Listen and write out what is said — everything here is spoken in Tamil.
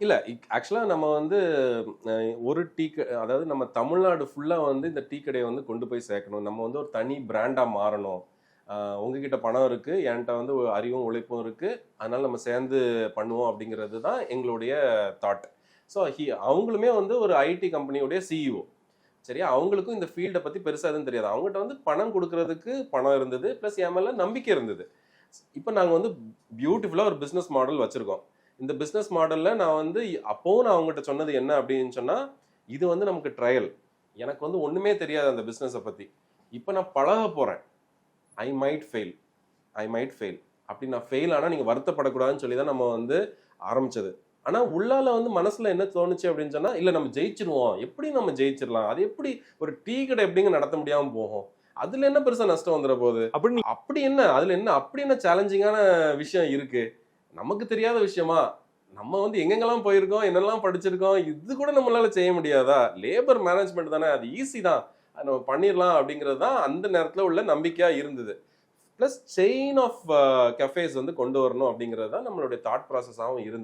இல்லை ஆக்சுவலாக நம்ம வந்து ஒரு டீ அதாவது நம்ம தமிழ்நாடு ஃபுல்லாக வந்து இந்த டீ கடையை வந்து கொண்டு போய் சேர்க்கணும். நம்ம வந்து ஒரு தனி பிராண்டாக மாறணும். உங்ககிட்ட பணம் இருக்குது என்கிட்ட வந்து அறிவும் உழைப்பும் இருக்குது அதனால் நம்ம சேர்ந்து பண்ணுவோம் அப்படிங்கிறது தான் எங்களுடைய தாட் ஸோ ஹி அவங்களுமே வந்து ஒரு ஐடி கம்பெனியோடைய சிஇஓ சரியா? அவங்களுக்கும் இந்த ஃபீல்டை பற்றி பெருசாக எதுவும் தெரியாது. அவங்ககிட்ட வந்து பணம் கொடுக்கறதுக்கு பணம் இருந்தது ப்ளஸ் என் மேலே நம்பிக்கை இருந்தது. இப்போ நாங்கள் வந்து பியூட்டிஃபுல்லாக ஒரு பிஸ்னஸ் மாடல் வச்சுருக்கோம். இந்த பிஸ்னஸ் மாடலில் நான் வந்து அப்போவும் நான் அவங்ககிட்ட சொன்னது என்ன அப்படின்னு சொன்னால் இது வந்து நமக்கு ட்ரையல் எனக்கு வந்து ஒன்றுமே தெரியாது அந்த பிஸ்னஸை பற்றி இப்போ நான் பழக போகிறேன் I might fail I might fail அப்படி நான் ஃபெயில் ஆனால் நீங்கள் வருத்தப்படக்கூடாதுன்னு சொல்லி தான் நம்ம வந்து ஆரம்பிச்சது. ஆனால் உள்ளால வந்து மனசில் என்ன தோணுச்சு அப்படின்னு சொன்னால் இல்லை நம்ம ஜெயிச்சிருவோம். எப்படி நம்ம ஜெயிச்சிடலாம் அது எப்படி ஒரு டீ கடை எப்படிங்க நடத்த முடியாமல் போகும்? அதில் என்ன பெருசாக நஷ்டம் வந்துட போகுது? அப்படி அப்படி என்ன? அதுல என்ன? அப்படி என்ன சேலஞ்சிங்கான விஷயம் இருக்கு? நமக்கு தெரியாத விஷயமா? நம்ம வந்து எங்கெங்கெல்லாம் போயிருக்கோம் என்னெல்லாம் படிச்சிருக்கோம் இது கூட நம்மளால செய்ய முடியாதா? லேபர் மேனேஜ்மெண்ட் தானே அது ஈஸி தான். அது நம்ம பண்ணிடலாம் அப்படிங்கிறது தான் அந்த நேரத்தில் உள்ள நம்பிக்கையா இருந்தது. ப்ளஸ் செயின் ஆஃப் கஃபேஸ் வந்து கொண்டு வரணும் அப்படிங்கிறது தான் நம்மளுடைய தாட் ப்ராசஸாகவும் இருந்தது.